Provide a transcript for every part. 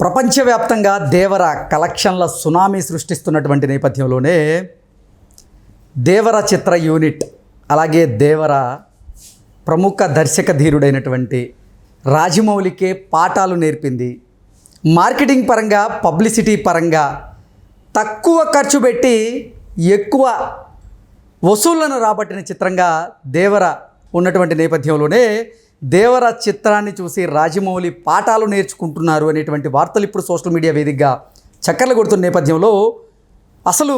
ప్రపంచవ్యాప్తంగా దేవర కలెక్షన్ల సునామీ సృష్టిస్తున్నటువంటి నేపథ్యంలోనే దేవర చిత్ర యూనిట్ అలాగే దేవర ప్రముఖ దర్శక ధీరుడైనటువంటి రాజమౌళికే పాఠాలు నేర్పింది. మార్కెటింగ్ పరంగా పబ్లిసిటీ పరంగా తక్కువ ఖర్చు పెట్టి ఎక్కువ వసూళ్ళను రాబట్టిన చిత్రంగా దేవర ఉన్నటువంటి నేపథ్యంలోనే దేవర చిత్రాన్ని చూసి రాజమౌళి పాఠాలు నేర్చుకుంటున్నారు అనేటువంటి వార్తలు ఇప్పుడు సోషల్ మీడియా వేదికగా చక్కర్లు కొడుతున్న నేపథ్యంలో అసలు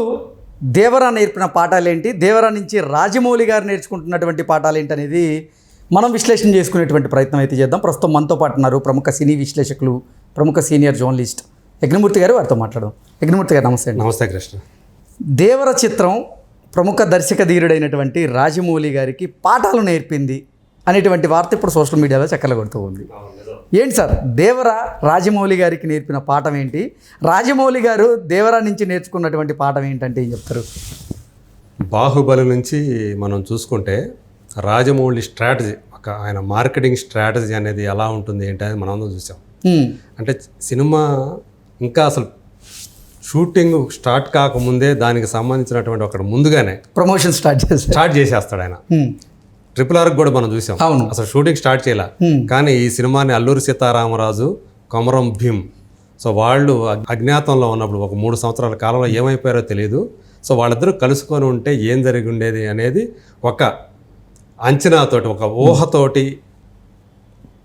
దేవర నేర్పిన పాఠాలేంటి? దేవర నుంచి రాజమౌళి గారు నేర్చుకుంటున్నటువంటి పాఠాలేంటి అనేది మనం విశ్లేషణ చేసుకునేటువంటి ప్రయత్నం అయితే చేద్దాం. ప్రస్తుతం మనతో పాటు ఉన్నారు ప్రముఖ సినీ విశ్లేషకులు ప్రముఖ సీనియర్ జర్నలిస్ట్ యజ్ఞమూర్తి గారు. వారితో మాట్లాడడం యజ్ఞమూర్తి గారు నమస్తే నమస్తే కృష్ణ. దేవర చిత్రం ప్రముఖ దర్శక ధీరుడైనటువంటి రాజమౌళి గారికి పాఠాలు నేర్పింది అనేటువంటి వార్త ఇప్పుడు సోషల్ మీడియాలో చక్కల కొడుతూ ఉంది. ఏంటి సార్? దేవర రాజమౌళి గారికి నేర్పిన పాఠం ఏంటి? రాజమౌళి గారు దేవర నుంచి నేర్చుకున్నటువంటి పాఠం ఏంటంటే ఏం చెప్తారు? బాహుబలి నుంచి మనం చూసుకుంటే రాజమౌళి స్ట్రాటజీ ఒక ఆయన మార్కెటింగ్ స్ట్రాటజీ అనేది ఎలా ఉంటుంది ఏంటి అనేది మనం చూసాం. అంటే సినిమా ఇంకా అసలు షూటింగ్ స్టార్ట్ కాకముందే దానికి సంబంధించినటువంటి ఒక ముందుగానే ప్రమోషన్ స్టార్ట్ స్టార్ట్ చేసేస్తాడు ఆయన. ట్రిపుల్ ఆర్కి కూడా మనం చూసాం. అవును. అసలు షూటింగ్ స్టార్ట్ చేయాల. కానీ ఈ సినిమాని అల్లూరి సీతారామరాజు కొమరం భీమ్. సో వాళ్ళు అజ్ఞాతంలో ఉన్నప్పుడు ఒక మూడు సంవత్సరాల కాలంలో ఏమైపోయారో తెలియదు సో వాళ్ళిద్దరూ కలుసుకొని ఉంటే ఏం జరిగి ఉండేది అనేది ఒక అంచనాతోటి ఒక ఊహతోటి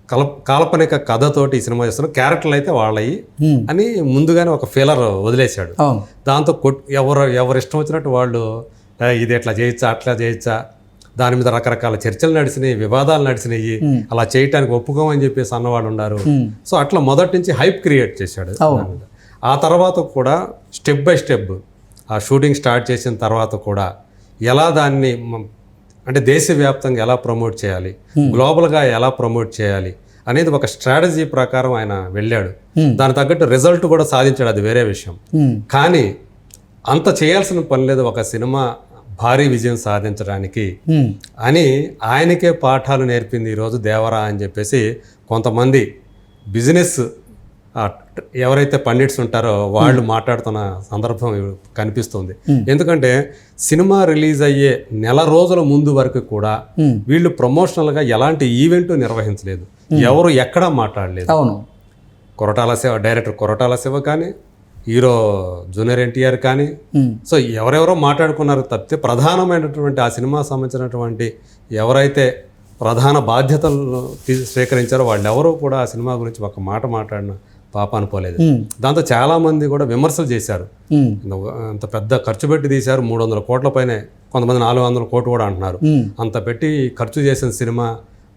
కల కాల్పనిక కథతోటి ఈ సినిమా చేస్తున్నారు క్యారెక్టర్లు అయితే వాళ్ళయి. అని ముందుగానే ఒక ఫీలర్ వదిలేశాడు. దాంతో కొట్ ఎవరు ఎవరు ఇష్టం వచ్చినట్టు వాళ్ళు "ఏ, ఇది ఎట్లా చేయొచ్చా అట్లా చేయొచ్చా దాని మీద రకరకాల చర్చలు నడిచినాయి వివాదాలు నడిచినాయి. అలా చేయటానికి ఒప్పుకోమని చెప్పేసి అన్నవాళ్ళు ఉన్నారు సో అట్లా మొదటి నుంచి హైప్ క్రియేట్ చేశాడు. ఆ తర్వాత కూడా స్టెప్ బై స్టెప్ ఆ షూటింగ్ స్టార్ట్ చేసిన తర్వాత కూడా ఎలా దాన్ని అంటే దేశవ్యాప్తంగా ఎలా ప్రమోట్ చేయాలి గ్లోబల్గా ఎలా ప్రమోట్ చేయాలి అనేది ఒక స్ట్రాటజీ ప్రకారం ఆయన వెళ్ళాడు. దాని తగ్గట్టు రిజల్ట్ కూడా సాధించాడు అది వేరే విషయం. కానీ అంత చేయాల్సిన పని లేదు ఒక సినిమా భారీ విజయం సాధించడానికి. అని ఆయనకే పాఠాలు నేర్పింది ఈరోజు దేవరా అని చెప్పేసి కొంతమంది బిజినెస్ ఎవరైతే పండిట్స్ ఉంటారో వాళ్ళు మాట్లాడుతున్న సందర్భం కనిపిస్తుంది. ఎందుకంటే సినిమా రిలీజ్ అయ్యే నెల రోజుల ముందు వరకు కూడా వీళ్ళు ప్రమోషనల్గా ఎలాంటి ఈవెంట్ నిర్వహించలేదు. ఎవరు ఎక్కడా మాట్లాడలేదు. అవును. కొరటాల శివ డైరెక్టర్ కొరటాల శివ కానీ హీరో జూనియర్ ఎన్టీఆర్ కానీ. సో ఎవరెవరో మాట్లాడుకున్నారు తప్పితే ప్రధానమైనటువంటి ఆ సినిమా సంబంధించినటువంటి ఎవరైతే ప్రధాన బాధ్యతలు స్వీకరించారో వాళ్ళు ఎవరూ కూడా ఆ సినిమా గురించి ఒక మాట మాట్లాడిన పాప అనుకోలేదు. దాంతో చాలామంది కూడా విమర్శలు చేశారు అంత పెద్ద ఖర్చు పెట్టి తీశారు మూడు వందల కోట్ల పైనే కొంతమంది నాలుగు వందల కోట్లు కూడా అంటున్నారు. అంత పెట్టి ఖర్చు చేసిన సినిమా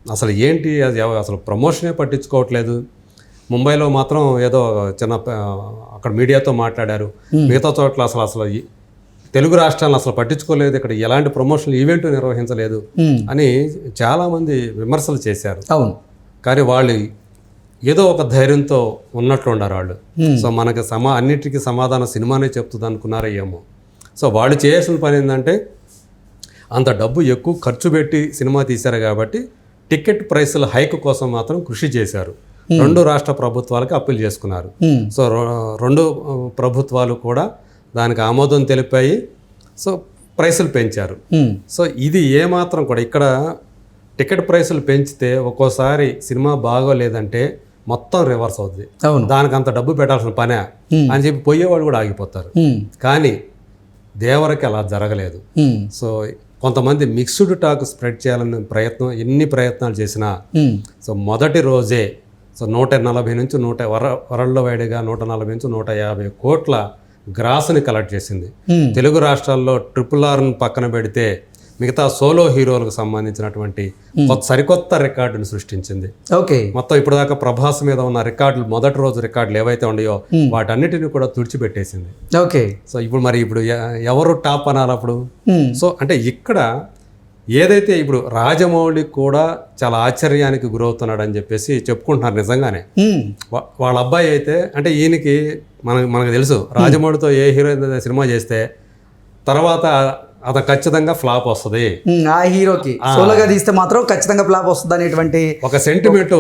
అసలు ఏంటి అది అసలు ప్రమోషనే పట్టించుకోవట్లేదు ముంబైలో మాత్రం ఏదో చిన్న అక్కడ మీడియాతో మాట్లాడారు. మిగతా చోట్ల అసలు అసలు తెలుగు రాష్ట్రాలను అసలు పట్టించుకోలేదు. ఇక్కడ ఎలాంటి ప్రమోషన్ ఈవెంట్ నిర్వహించలేదు. అని చాలామంది విమర్శలు చేశారు. అవును. కానీ వాళ్ళు ఏదో ఒక ధైర్యంతో ఉన్నట్లు ఉన్నారు వాళ్ళు. సో మనకి సమా అన్నిటికీ సమాధానం సినిమానే చెప్తుంది అనుకున్నారో ఏమో. సో వాళ్ళు చేయాల్సిన పని ఏంటంటే అంత డబ్బు ఎక్కువ ఖర్చు పెట్టి సినిమా తీశారు కాబట్టి టికెట్ ప్రైసుల హైక్ కోసం మాత్రం కృషి చేశారు. రెండు రాష్ట్ర ప్రభుత్వాలకు అప్పీల్ చేసుకున్నారు హ్మ్. సో రెండు ప్రభుత్వాలు కూడా దానికి ఆమోదం తెలిపాయి సో ప్రైసులు పెంచారు హ్మ్. సో ఇది ఏమాత్రం కూడా ఇక్కడ టికెట్ ప్రైసులు పెంచితే ఒక్కోసారి సినిమా బాగోలేదంటే మొత్తం రివర్స్ అవుతుంది దానికి అంత డబ్బు పెట్టాల్సిన పనే అని చెప్పి పోయేవాళ్ళు కూడా ఆగిపోతారు. కానీ దేవరకి అలా జరగలేదు. సో కొంతమంది మిక్స్డ్ టాక్ స్ప్రెడ్ చేయాలనే ప్రయత్నం ఎన్ని ప్రయత్నాలు చేసినా. సో మొదటి రోజే సో నూట నలభై నుంచి నూట వర వరల్డ్ వైడ్గా నూట నలభై నుంచి నూట యాభై కోట్ల గ్రాస్ని కలెక్ట్ చేసింది. తెలుగు రాష్ట్రాల్లో ట్రిపుల్ ఆర్ని పక్కన పెడితే మిగతా సోలో హీరోలకు సంబంధించినటువంటి కొత్త సరికొత్త రికార్డుని సృష్టించింది. ఓకే. మొత్తం ఇప్పటిదాకా ప్రభాస్ మీద ఉన్న రికార్డులు మొదటి రోజు రికార్డులు ఏవైతే ఉన్నాయో వాటన్నిటిని కూడా తుడిచిపెట్టేసింది. ఓకే. సో ఇప్పుడు మరి ఇప్పుడు ఎవరు టాప్ అనాలి అప్పుడు. సో అంటే ఇక్కడ ఏదైతే ఇప్పుడు రాజమౌళి కూడా చాలా ఆశ్చర్యానికి గురవుతున్నాడు అని చెప్పేసి చెప్పుకుంటున్నారు నిజంగానే. వాళ్ళ అబ్బాయి అయితే అంటే ఈయనకి మనకు మనకు తెలుసు రాజమౌళితో ఏ హీరో సినిమా చేస్తే తర్వాత అతను ఖచ్చితంగా ఫ్లాప్ వస్తుంది. ఆ హీరోకి. సోలోగా తీస్తే మాత్రం ఖచ్చితంగా ఫ్లాప్ వస్తుంది అనేటువంటి ఒక సెంటిమెంట్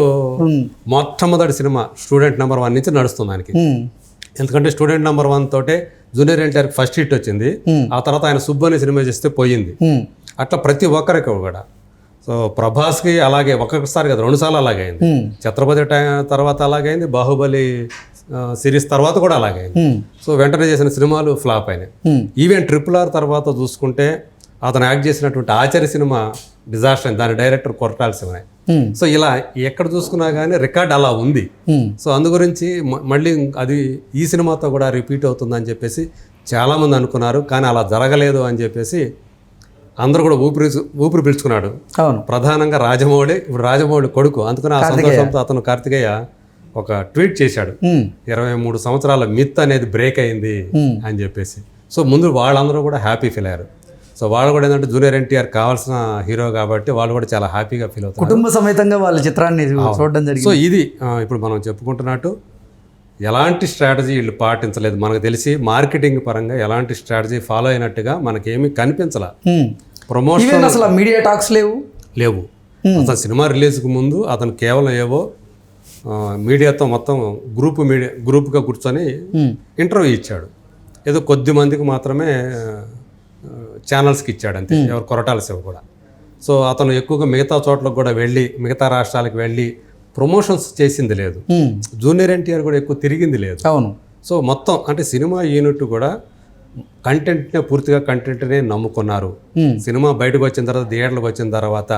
మొట్టమొదటి సినిమా స్టూడెంట్ నెంబర్ వన్ నుంచి నడుస్తుంది ఉమ్, ఎందుకంటే స్టూడెంట్ నెంబర్ వన్ తోటే జూనియర్ ఎన్టీఆర్కి ఫస్ట్ హిట్ వచ్చింది. ఆ తర్వాత ఆయన సుబ్బు అనే సినిమా చేస్తే పోయింది. అట్లా ప్రతి ఒక్కరికి కూడా. సో ప్రభాస్కి అలాగే ఒక్కొక్కసారి కదా రెండుసార్లు అలాగే అయింది. ఛత్రపతి టై- తర్వాత అలాగైంది బాహుబలి ఆ, సిరీస్ తర్వాత కూడా అలాగైంది ఉమ్, సో వెంటనే చేసిన సినిమాలు ఫ్లాప్ అయినాయి. ఈవెన్ ట్రిపుల్ ఆర్ తర్వాత చూసుకుంటే అతను యాక్ట్ చేసినటువంటి ఆచార్య సినిమా డిజాస్టర్ అయింది దాని డైరెక్టర్ కొరటాల శివనే ఉమ్, సో ఇలా ఎక్కడ చూసుకున్నా కానీ రికార్డ్ అలా ఉంది. సో అందు గురించి మళ్ళీ అది ఈ సినిమాతో కూడా రిపీట్ అవుతుందని చెప్పేసి చాలామంది అనుకున్నారు. కానీ అలా జరగలేదు అని చెప్పేసి అందరూ కూడా ఊపిరి ఊపిరి పీల్చుకున్నాడు. అవును. ప్రధానంగా రాజమౌళి ఇప్పుడు రాజమౌళి కొడుకు. అందుకని ఆ సంతోషంతో అతను కార్తికేయ ఒక ట్వీట్ చేశాడు. ఇరవై మూడు సంవత్సరాల మిత్ అనేది బ్రేక్ అయింది అని చెప్పేసి. సో ముందు వాళ్ళందరూ కూడా హ్యాపీ ఫీల్ అయ్యారు. సో వాళ్ళు కూడా ఏంటంటే జూనియర్ ఎన్టీఆర్ కావాల్సిన హీరో కాబట్టి వాళ్ళు కూడా చాలా హ్యాపీగా ఫీల్ అవుతారు కుటుంబ సమేతంగా వాళ్ళ చిత్రాన్ని చూడడం జరిగింది. సో ఇది ఇప్పుడు మనం చెప్పుకుంటున్నట్టు ఎలాంటి స్ట్రాటజీ వీళ్ళు పాటించలేదు. మనకు తెలిసి మార్కెటింగ్ పరంగా ఎలాంటి స్ట్రాటజీ ఫాలో అయినట్టుగా మనకేమీ కనిపించలా. ప్రమోషన్ అసలు మీడియా టాక్స్ లేవు? లేవు. అతను సినిమా రిలీజ్కి ముందు అతను కేవలం ఏవో మీడియాతో మొత్తం గ్రూప్ మీడియా గ్రూప్గా కూర్చొని ఇంటర్వ్యూ ఇచ్చాడు. ఏదో కొద్ది మందికి మాత్రమే ఛానల్స్కి ఇచ్చాడు అంతే. ఎవరు కొరటాల శివ కూడా. సో అతను ఎక్కువగా మిగతా చోట్లకు కూడా వెళ్ళి మిగతా రాష్ట్రాలకు వెళ్ళి ప్రమోషన్స్ చేసింది లేదు. జూనియర్ ఎన్టీఆర్ కూడా ఎక్కువ తిరిగింది లేదు. అవును. సో మొత్తం అంటే సినిమా యూనిట్ కూడా కంటెంట్నే పూర్తిగా కంటెంట్నే నమ్ముకున్నారు. సినిమా బయటకు వచ్చిన తర్వాత థియేటర్లకు వచ్చిన తర్వాత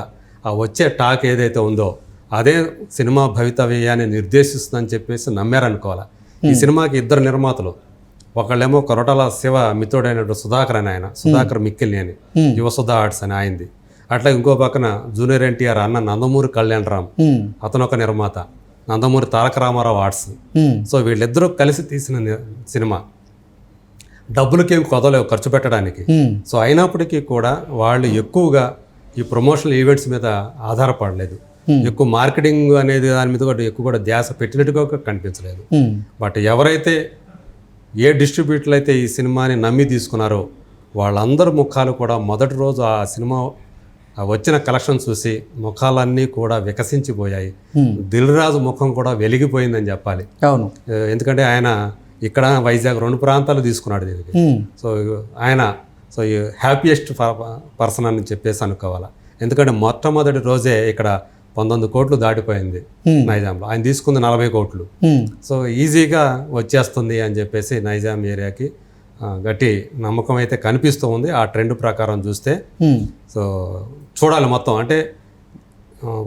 ఆ వచ్చే టాక్ ఏదైతే ఉందో అదే సినిమా భవితవ్యాన్ని నిర్దేశిస్తుందని చెప్పేసి నమ్మారనుకోవాలి. ఈ సినిమాకి ఇద్దరు నిర్మాతలు. ఒకళ్ళేమో కొరటాల శివ మిత్రుడైన సుధాకర్ అని ఆయన సుధాకర్ మిక్కిల్ని అని యువసుధా ఆర్ట్స్ అని ఆయనది. అట్లా ఇంకో పక్కన జూనియర్ ఎన్టీఆర్ అన్న నందమూరి కళ్యాణ్ రామ్ అతను ఒక నిర్మాత. నందమూరి తారక రామారావు ఆర్ట్స్ సో వీళ్ళిద్దరూ కలిసి తీసిన సినిమా. డబ్బులకేం కొదలేవు ఖర్చు పెట్టడానికి. సో అయినప్పటికీ కూడా వాళ్ళు ఎక్కువగా ఈ ప్రమోషనల్ ఈవెంట్స్ మీద ఆధారపడలేదు. ఎక్కువ మార్కెటింగ్ అనేది దాని మీద కూడా ఎక్కువ కూడా ధ్యాస పెట్టినట్టుగా కనిపించలేదు. బట్ ఎవరైతే ఏ డిస్ట్రిబ్యూటర్లు అయితే ఈ సినిమాని నమ్మి తీసుకున్నారో వాళ్ళందరి ముఖాలు కూడా మొదటి రోజు ఆ సినిమా వచ్చిన కలెక్షన్ చూసి ముఖాలన్నీ కూడా వికసించిపోయాయి. దిల్ రాజు ముఖం కూడా వెలిగిపోయిందని చెప్పాలి. అవును. ఎందుకంటే ఆయన ఇక్కడ వైజాగ్ రెండు ప్రాంతాలు తీసుకున్నాడు దీనికి. సో ఆయన సో ఈ హ్యాపీయెస్ట్ పర్సన్ అని చెప్పేసి అనుకోవాలి. ఎందుకంటే మొట్టమొదటి రోజే ఇక్కడ పంతొమ్మిది కోట్లు దాటిపోయింది. నైజాంలో. ఆయన తీసుకుంది నలభై కోట్లు. సో ఈజీగా వచ్చేస్తుంది అని చెప్పేసి నైజాం ఏరియాకి గట్టి నమ్మకం అయితే కనిపిస్తూ ఉంది. ఆ ట్రెండ్ ప్రకారం చూస్తే సో చూడాలి మొత్తం. అంటే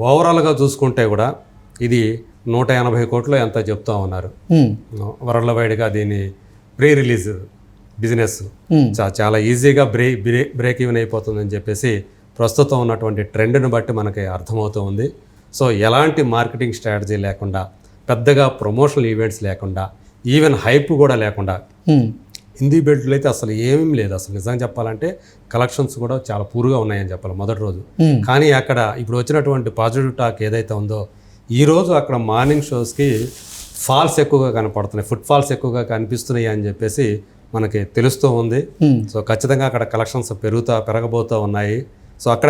ఓవరాల్గా చూసుకుంటే కూడా ఇది నూట ఎనభై కోట్లు ఎంత చెప్తా ఉన్నారు. వరల్డ్ వైడ్గా దీని ప్రీ రిలీజ్ బిజినెస్ చాలా ఈజీగా బ్రే బ్రే బ్రేక్ ఈవెన్ అయిపోతుందని చెప్పేసి ప్రస్తుతం ఉన్నటువంటి ట్రెండ్ని బట్టి మనకి అర్థమవుతూ ఉంది. సో ఎలాంటి మార్కెటింగ్ స్ట్రాటజీ లేకుండా పెద్దగా ప్రమోషనల్ ఈవెంట్స్ లేకుండా ఈవెన్ హైప్ కూడా లేకుండా హిందీ బెల్ట్లో అయితే అసలు ఏమీ లేదు. అసలు నిజంగా చెప్పాలంటే కలెక్షన్స్ కూడా చాలా పూర్గా ఉన్నాయని చెప్పాలి మొదటి రోజు. కానీ అక్కడ ఇప్పుడు వచ్చినటువంటి పాజిటివ్ టాక్ ఏదైతే ఉందో ఈరోజు అక్కడ మార్నింగ్ షోస్కి ఫాల్స్ ఎక్కువగా కనపడుతున్నాయి ఫుట్ ఫాల్స్ ఎక్కువగా కనిపిస్తున్నాయి అని చెప్పేసి మనకి తెలుస్తూ ఉంది. సో ఖచ్చితంగా అక్కడ కలెక్షన్స్ పెరుగుతా పెరగబోతూ ఉన్నాయి. సో అక్కడ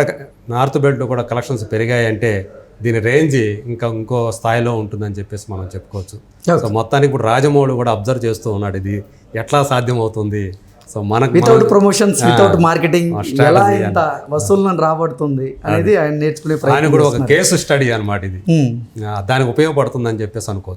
నార్త్ బెల్ట్లో కూడా కలెక్షన్స్ పెరిగాయి అంటే దీని రేంజ్ ఇంకా ఇంకో స్థాయిలో ఉంటుందని చెప్పేసి మనం చెప్పుకోవచ్చు. సో మొత్తానికి ఇప్పుడు రాజమౌళి కూడా అబ్జర్వ్ చేస్తూ ఉన్నాడు ఇది. ఎట్లా సాధ్యం అవుతుంది సో మనకు వితౌట్ ప్రమోషన్స్ వితౌట్ మార్కెటింగ్ ఎలా ఇంత రాబడుతుంది అనేది ఆయన నేర్చుకునే ఆయన కూడా ఒక కేసు స్టడీ అన్నమాట ఇది. దానికి ఉపయోగపడుతుందని చెప్పేసి అనుకోవచ్చు.